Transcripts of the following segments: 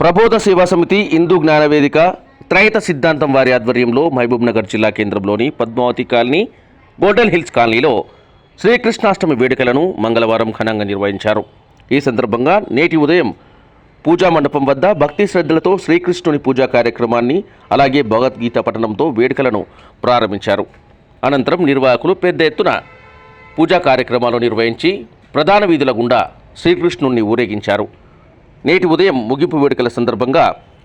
ప్రబోధ సేవా సమితి హిందూ జ్ఞానవేదిక త్రైత సిద్ధాంతం వారి ఆధ్వర్యంలో మహబూబ్నగర్ జిల్లా కేంద్రంలోని పద్మావతి కాలనీ గోల్డెన్ హిల్స్ కాలనీలో శ్రీకృష్ణాష్టమి వేడుకలను మంగళవారం ఘనంగా నిర్వహించారు. ఈ సందర్భంగా నేటి ఉదయం పూజా మండపం వద్ద భక్తి శ్రద్ధలతో శ్రీకృష్ణుని పూజా కార్యక్రమాన్ని అలాగే భగవద్గీత పఠనంతో వేడుకలను ప్రారంభించారు. అనంతరం నిర్వాహకులు పెద్ద ఎత్తున పూజా కార్యక్రమాలు నిర్వహించి ప్రధాన వీధుల గుండా శ్రీకృష్ణుణ్ణి ఊరేగించారు. నేటి ఉదయం ముగింపు వేడుకల సందర్భంగా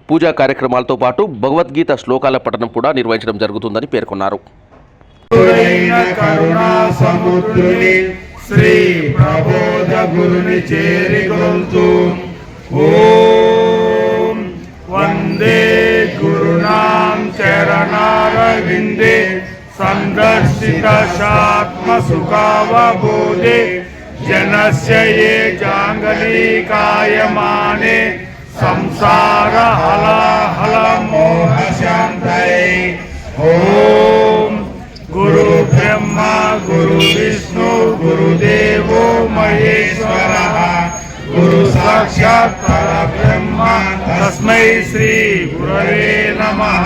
పూజా కార్యక్రమాలతో పాటు భగవద్గీత శ్లోకాల పఠనం కూడా నిర్వహించడం జరుగుతుందని పేర్కొన్నారు. శ్రీ ప్రబోధ గురుని ఓం వందే గురు सन्दर्शितशात्मसुखावबोधे, जनस्य ये चाङ्गलीकायमाने संसार हला जाङ्गलीकायमाने गुरु ॐ गुरु गुरुविष्णु, गुरुदेवो महेश्वरः गुरुसाक्षात् परब्रह्म तस्मै श्रीगुरवे नमः।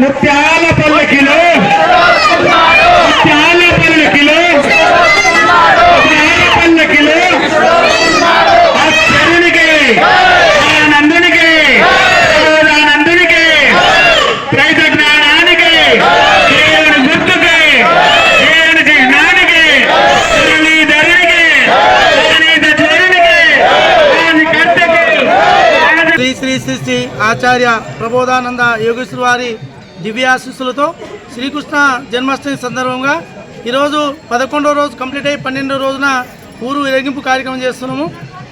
ముత్యాల పల్లకిలో. ముత్యాల పల్లకిలో. ముత్యాల పల్లకిలో. ఆ చరునికి ఆ నందునికి ఆ నందునికి రైతు జ్ఞానానికి దేవుని గుర్తుకి దేవుని జ్ఞానికి దేవుని ధరునికి దేవుని ధరునికి దేవుని కర్తకి. శ్రీ శ్రీ శ్రీ శ్రీ ఆచార్య ప్రబోధానంద యోగేశ్వర వారి దివ్యాశిస్సులతో శ్రీకృష్ణ జన్మాష్టమి సందర్భంగా ఈరోజు పదకొండో రోజు కంప్లీట్ అయ్యి పన్నెండో రోజున ఊరు విరగింపు కార్యక్రమం చేస్తున్నాము.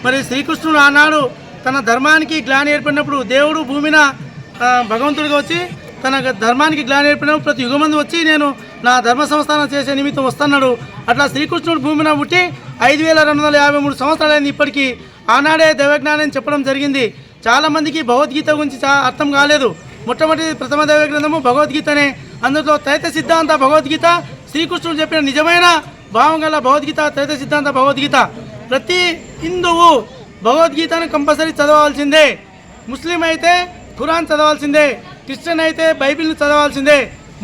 మరి శ్రీకృష్ణుడు ఆనాడు తన ధర్మానికి గ్లాని ఏర్పడినప్పుడు దేవుడు భూమిన భగవంతుడిగా వచ్చి తన ధర్మానికి గ్లాని ఏర్పడినప్పుడు ప్రతి యుగమంది వచ్చి నేను నా ధర్మ సంస్థానం చేసే నిమిత్తం వస్తున్నాడు. అట్లా శ్రీకృష్ణుడు భూమిన పుట్టి ఐదు వేల రెండు వందల యాభై మూడు సంవత్సరాలైంది ఇప్పటికీ. ఆనాడే దైవజ్ఞానం చెప్పడం జరిగింది. చాలామందికి భగవద్గీత గురించి అర్థం కాలేదు. మొట్టమొదటి ప్రథమ దైవ గ్రంథము భగవద్గీతనే. అందులో త్రైత సిద్ధాంత భగవద్గీత శ్రీకృష్ణుడు చెప్పిన నిజమైన భావం గల భగవద్గీత త్రైత సిద్ధాంత భగవద్గీత. ప్రతి హిందువు భగవద్గీతను కంపల్సరీ చదవాల్సిందే. ముస్లిం అయితే ఖురాన్ చదవాల్సిందే. క్రిస్టియన్ అయితే బైబిల్ని చదవాల్సిందే.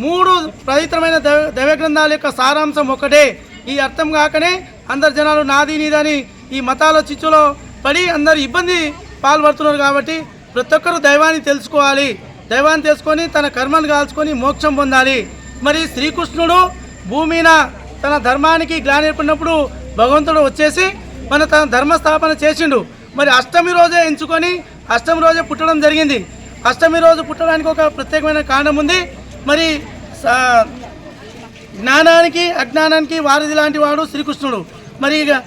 మూడు పవిత్రమైన దైవ దైవ గ్రంథాల యొక్క సారాంశం ఒకటే. ఈ అర్థం కాకనే అందరు జనాలు నాది నీదని ఈ మతాల చిచ్చులో పడి అందరు ఇబ్బంది పాల్పడుతున్నారు కాబట్టి ప్రతి ఒక్కరు దైవాన్ని తెలుసుకోవాలి. దైవాన్ని తెలుసుకొని తన కర్మలు కాల్చుకొని మోక్షం పొందాలి. మరి శ్రీకృష్ణుడు భూమిన తన ధర్మానికి గ్లాని భగవంతుడు వచ్చేసి మన తన ధర్మ స్థాపన చేసిండు. మరి అష్టమి రోజే ఎంచుకొని అష్టమి రోజే పుట్టడం జరిగింది. అష్టమి రోజు పుట్టడానికి ఒక ప్రత్యేకమైన కారణం ఉంది. మరి స- జ్ఞానానికి అజ్ఞానానికి వారధి లాంటి వాడు శ్రీకృష్ణుడు. మరి ఇక,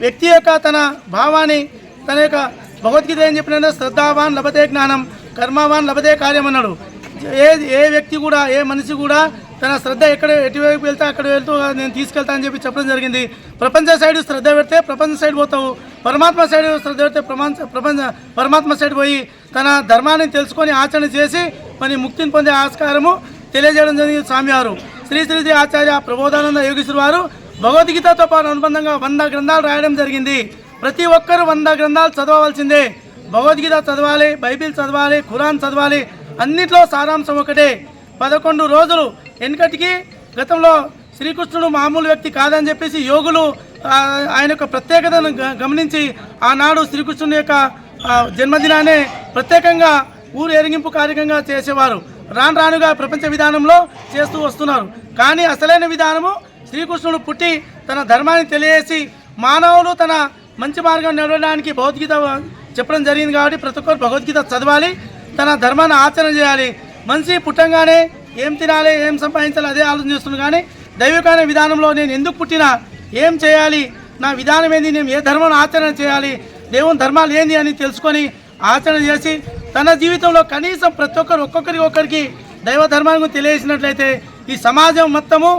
వ్యక్తి యొక్క తన భావాన్ని తన యొక్క భగవద్గీత ఏం చెప్పిన శ్రద్ధావాన్ లభతే జ్ఞానం. కర్మవాన్ లభదే కార్యమన్నాడు. ఏ ఏ వ్యక్తి కూడా ఏ మనిషి కూడా తన శ్రద్ధ ఎక్కడ ఎటువైపు వెళ్తే అక్కడ వెళ్తూ నేను తీసుకెళ్తా అని చెప్పి చెప్పడం జరిగింది. ప్రపంచ సైడ్ శ్రద్ధ పెడితే ప్రపంచ సైడ్ పోతావు. పరమాత్మ సైడ్ శ్రద్ధ పెడితే ప్రపంచ ప్రపంచ పరమాత్మ సైడ్ పోయి తన ధర్మాన్ని తెలుసుకొని ఆచరణ చేసి మరి ముక్తిని పొందే ఆస్కారము తెలియజేయడం జరిగింది స్వామివారు. శ్రీ శ్రీ ఆచార్య ప్రబోధానంద యోగేశ్వర వారు భగవద్గీతతో పాటు అనుబంధంగా వంద గ్రంథాలు రాయడం జరిగింది. ప్రతి ఒక్కరూ వంద గ్రంథాలు చదవవలసిందే. భగవద్గీత చదవాలి బైబిల్ చదవాలి ఖురాన్ చదవాలి అన్నిట్లో సారాంశం ఒకటే. పదకొండు రోజులు వెనుకటికి గతంలో శ్రీకృష్ణుడు మామూలు వ్యక్తి కాదని చెప్పేసి యోగులు ఆయన యొక్క ప్రత్యేకతను గమనించి ఆనాడు శ్రీకృష్ణుని యొక్క జన్మదినాన్ని ప్రత్యేకంగా ఊరు ఎరిగింపు కార్యక్రమంగా చేసేవారు. రాను రానుగా ప్రపంచ విధానంలో చేస్తూ వస్తున్నారు. కానీ అసలైన విధానము శ్రీకృష్ణుడు పుట్టి తన ధర్మాన్ని తెలియజేసి మానవులు తన మంచి మార్గం నడవడానికి భగవద్గీత చెప్పడం జరిగింది కాబట్టి ప్రతి ఒక్కరు భగవద్గీత చదవాలి తన ధర్మాన్ని ఆచరణ చేయాలి. మనిషి పుట్టంగానే ఏం తినాలి ఏం సంపాదించాలి అదే ఆలోచన చేస్తున్నాను కానీ దైవికమైన విధానంలో నేను ఎందుకు పుట్టినా ఏం చేయాలి నా విధానం ఏంది నేను ఏ ధర్మాన్ని ఆచరణ చేయాలి దేవుని ధర్మాలు ఏంది అని తెలుసుకొని ఆచరణ చేసి తన జీవితంలో కనీసం ప్రతి ఒక్కరు ఒక్కొక్కరికి ఒక్కరికి దైవ ధర్మాన్ని తెలియజేసినట్లయితే ఈ సమాజం మొత్తము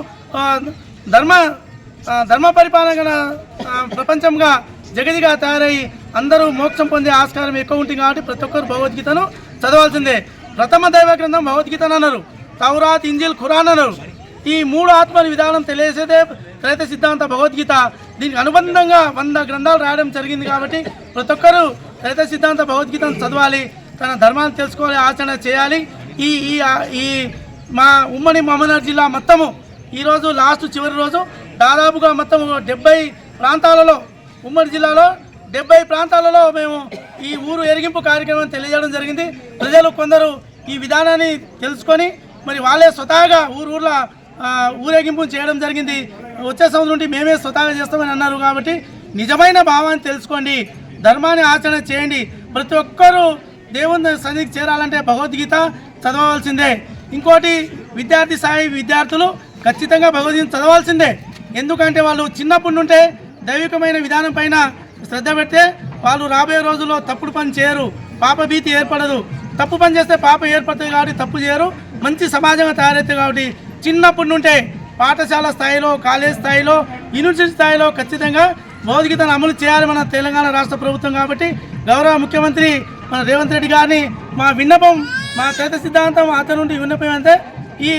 ధర్మ ధర్మ పరిపాలన ప్రపంచంగా జగదిగా తయారై అందరూ మోక్షం పొందే ఆస్కారం ఎక్కువ ఉంటుంది కాబట్టి ప్రతి ఒక్కరు భగవద్గీతను చదవాల్సిందే. ప్రథమ దైవ గ్రంథం భగవద్గీత అన్నారు. తౌరాత్ ఇంజిల్ ఖురాన్ అన్నారు. ఈ మూడు ఆత్మల విధానం తెలియసేదే త్రైత సిద్ధాంత భగవద్గీత. దీనికి అనుబంధంగా వంద గ్రంథాలు రాయడం జరిగింది కాబట్టి ప్రతి ఒక్కరూ త్రైత సిద్ధాంత భగవద్గీతను చదవాలి తన ధర్మాన్ని తెలుసుకోవాలి ఆచరణ చేయాలి. ఈ ఈ ఈ మా ఉమ్మడి మహమ్మద్ జిల్లా మొత్తము ఈరోజు లాస్ట్ చివరి రోజు దాదాపుగా మొత్తం డెబ్బై ప్రాంతాలలో ఉమ్మడి జిల్లాలో డెబ్బై ప్రాంతాలలో మేము ఈ ఊరు ఎరిగింపు కార్యక్రమం తెలియజేయడం జరిగింది. ప్రజలు కొందరు ఈ విధానాన్ని తెలుసుకొని మరి వాళ్ళే స్వతహాగా ఊరు ఊర్ల ఊరేగింపు చేయడం జరిగింది. వచ్చే సంవత్సరం నుండి మేమే స్వతహాగా చేస్తామని అన్నారు కాబట్టి నిజమైన భావాన్ని తెలుసుకోండి ధర్మాన్ని ఆచరణ చేయండి. ప్రతి ఒక్కరూ దేవుని సన్నిధికి చేరాలంటే భగవద్గీత చదవవలసిందే ఇంకోటి విద్యార్థి స్థాయి విద్యార్థులు ఖచ్చితంగా భగవద్గీత చదవాల్సిందే. ఎందుకంటే వాళ్ళు చిన్నప్పటి నుండే దైవికమైన విధానం పైన శ్రద్ధ పెడితే వాళ్ళు రాబోయే రోజుల్లో తప్పుడు పని చేయరు. పాప భీతి ఏర్పడదు. తప్పు పని చేస్తే పాప ఏర్పడుతుంది కాబట్టి తప్పు చేయరు. మంచి సమాజంగా తయారవుతుంది కాబట్టి చిన్నప్పటి నుండే పాఠశాల స్థాయిలో కాలేజ్ స్థాయిలో యూనివర్సిటీ స్థాయిలో ఖచ్చితంగా భౌతికతను అమలు చేయాలి మన తెలంగాణ రాష్ట్ర ప్రభుత్వం కాబట్టి గౌరవ ముఖ్యమంత్రి మన రేవంత్ రెడ్డి గారిని మా విన్నపం మా చేత సిద్ధాంతం అతని నుండి విన్నపం అంటే ఈ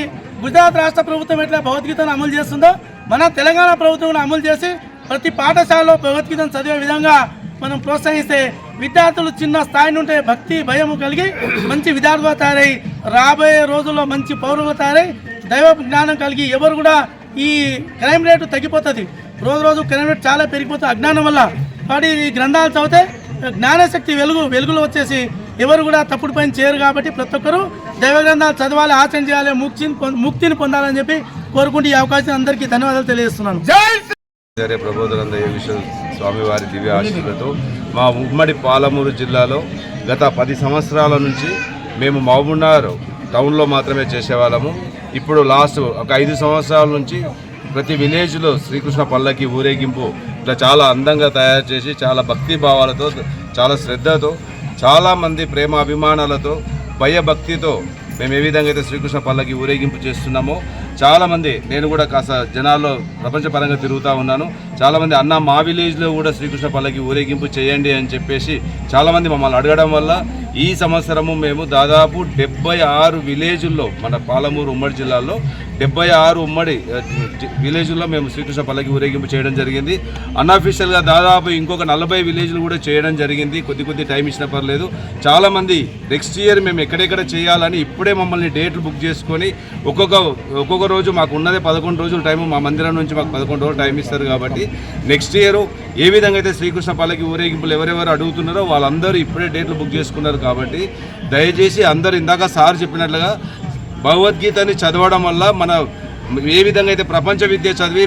గుజరాత్ రాష్ట్ర ప్రభుత్వం ఎట్లా భౌతికతను అమలు చేస్తుందో మన తెలంగాణ ప్రభుత్వం అమలు చేసి ప్రతి పాఠశాలలో భగవద్గీతను చదివే విధంగా మనం ప్రోత్సహిస్తే విద్యార్థులు చిన్న స్థాయి నుండే భక్తి భయం కలిగి మంచి విద్యార్థులుగా తయారై రాబోయే రోజుల్లో మంచి పౌరులుగా తయారై దైవ జ్ఞానం కలిగి ఎవరు కూడా ఈ క్రైమ్ రేటు తగ్గిపోతుంది. రోజు రోజు క్రైమ్ రేట్ చాలా పెరిగిపోతుంది. అజ్ఞానం వల్ల కాబట్టి ఈ గ్రంథాలు చదివితే జ్ఞానశక్తి వెలుగు వెలుగులో వచ్చేసి ఎవరు కూడా తప్పుడు పని చేయరు కాబట్టి ప్రతి ఒక్కరూ దైవ గ్రంథాలు చదవాలి ఆచరణ చేయాలి ముక్తిని ముక్తిని పొందాలని చెప్పి కోరుకుంటూ ఈ అవకాశం అందరికీ ధన్యవాదాలు తెలియజేస్తున్నాను. సరే ప్రబోధానంద యోగేశ్వర స్వామివారి దివ్య ఆశీస్సులతో మా ఉమ్మడి పాలమూరు జిల్లాలో గత పది సంవత్సరాల నుంచి మేము మహబూబ్నగర్ టౌన్లో మాత్రమే చేసేవాళ్ళము. ఇప్పుడు లాస్ట్ ఒక ఐదు సంవత్సరాల నుంచి ప్రతి విలేజ్లో శ్రీకృష్ణ పల్లకి ఊరేగింపు ఇట్లా చాలా అందంగా తయారు చేసి చాలా భక్తి భావాలతో చాలా శ్రద్ధతో చాలామంది ప్రేమ అభిమానాలతో భయభక్తితో మేము ఏ విధంగా అయితే శ్రీకృష్ణ పల్లకి ఊరేగింపు చేస్తున్నామో చాలామంది నేను కూడా కాస్త జనాల్లో ప్రపంచపరంగా తిరుగుతూ ఉన్నాను. చాలామంది అన్న మా విలేజ్లో కూడా శ్రీకృష్ణ పల్లకి ఊరేగింపు చేయండి అని చెప్పేసి చాలామంది మమ్మల్ని అడగడం వల్ల ఈ సంవత్సరము మేము దాదాపు డెబ్బై ఆరు విలేజుల్లో మన పాలమూరు ఉమ్మడి జిల్లాలో డెబ్బై ఆరు ఉమ్మడి విలేజ్లో విలేజుల్లో మేము శ్రీకృష్ణ పల్లకి ఊరేగింపు చేయడం జరిగింది. అన్అఫీషియల్గా దాదాపు ఇంకొక నలభై విలేజ్లు కూడా చేయడం జరిగింది. కొద్ది కొద్ది టైం ఇచ్చినా పర్లేదు. చాలామంది నెక్స్ట్ ఇయర్ మేము ఎక్కడెక్కడ చేయాలని ఇప్పుడే మమ్మల్ని డేట్లు బుక్ చేసుకొని ఒక్కొక్క ఒక్కొక్క రోజు మాకు ఉన్నదే పదకొండు రోజులు టైం మా మందిరం నుంచి మాకు పదకొండు రోజులు టైం ఇస్తారు కాబట్టి నెక్స్ట్ ఇయర్ ఏ విధంగా అయితే శ్రీకృష్ణ పల్లకి ఊరేగింపులు ఎవరెవరు అడుగుతున్నారో వాళ్ళందరూ ఇప్పుడే డేట్లు బుక్ చేసుకున్నారు కాబట్టి దయచేసి అందరు ఇందాక సార్ చెప్పినట్లుగా భగవద్గీతని చదవడం వల్ల మన ఏ విధంగా అయితే ప్రపంచ విద్య చదివి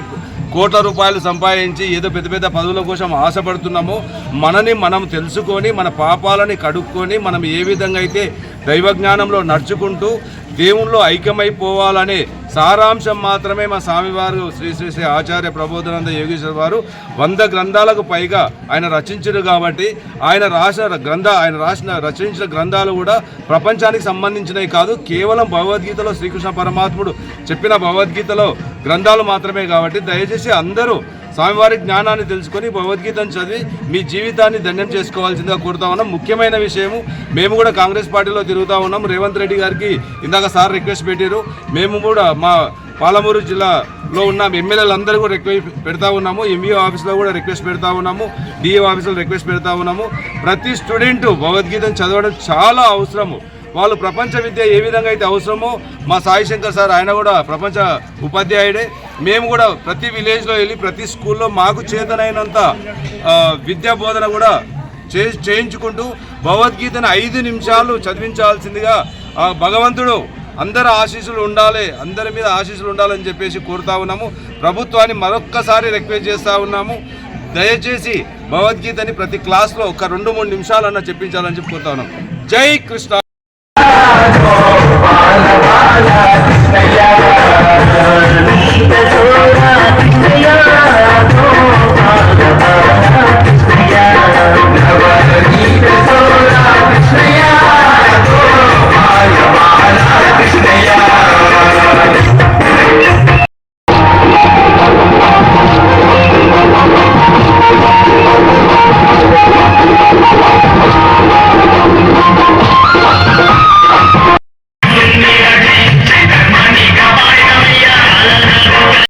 కోట్ల రూపాయలు సంపాదించి ఏదో పెద్ద పెద్ద పదవుల కోసం ఆశపడుతున్నామో మనని మనం తెలుసుకొని మన పాపాలని కడుక్కొని మనం ఏ విధంగా అయితే దైవజ్ఞానంలో నడుచుకుంటూ దేవుణ్ణిలో ఐక్యమైపోవాలనే సారాంశం మాత్రమే మా స్వామివారు శ్రీ శ్రీ శ్రీ ఆచార్య ప్రబోధనంద యోగేశ్వర వారు వంద గ్రంథాలకు పైగా ఆయన రచించారు కాబట్టి ఆయన రాసిన గ్రంథ ఆయన రాసిన రచించిన గ్రంథాలు కూడా ప్రపంచానికి సంబంధించినవి కాదు కేవలం భగవద్గీతలో శ్రీకృష్ణ పరమాత్ముడు చెప్పిన భగవద్గీతలో గ్రంథాలు మాత్రమే కాబట్టి దయచేసి అందరూ స్వామివారి జ్ఞానాన్ని తెలుసుకొని భగవద్గీతను చదివి మీ జీవితాన్ని ధన్యం చేసుకోవాల్సిందిగా కోరుతా ఉన్నాం. ముఖ్యమైన విషయము మేము కూడా కాంగ్రెస్ పార్టీలో తిరుగుతూ ఉన్నాం. రేవంత్ రెడ్డి గారికి ఇందాక సార్ రిక్వెస్ట్ పెట్టారు మేము కూడా మా పాలమూరు జిల్లాలో ఉన్న ఎమ్మెల్యేలు అందరూ కూడా రిక్వెస్ట్ పెడతా ఉన్నాము. ఎంఈఓ ఆఫీస్లో కూడా రిక్వెస్ట్ పెడతా ఉన్నాము. డిఓ ఆఫీస్లో రిక్వెస్ట్ పెడతా ఉన్నాము. ప్రతి స్టూడెంట్ భగవద్గీతను చదవడం చాలా అవసరము. వాళ్ళు ప్రపంచ విద్య ఏ విధంగా అయితే అవసరమో మా సాయి శంకర్ సార్ ఆయన కూడా ప్రపంచ ఉపాధ్యాయుడే. మేము కూడా ప్రతి విలేజ్లో వెళ్ళి ప్రతి స్కూల్లో మాకు చేతనైనంత విద్యా బోధన కూడా చే చేయించుకుంటూ భగవద్గీతను ఐదు నిమిషాలు చదివించాల్సిందిగా భగవంతుడు అందరి ఆశీస్సులు ఉండాలి అందరి మీద ఆశీస్సులు ఉండాలని చెప్పేసి కోరుతా ఉన్నాము. ప్రభుత్వాన్ని మరొక్కసారి రిక్వెస్ట్ చేస్తూ ఉన్నాము. దయచేసి భగవద్గీతని ప్రతి క్లాస్లో ఒక రెండు మూడు నిమిషాలన్నా చెప్పించాలని చెప్పి కోరుతా ఉన్నాం. జై కృష్ణ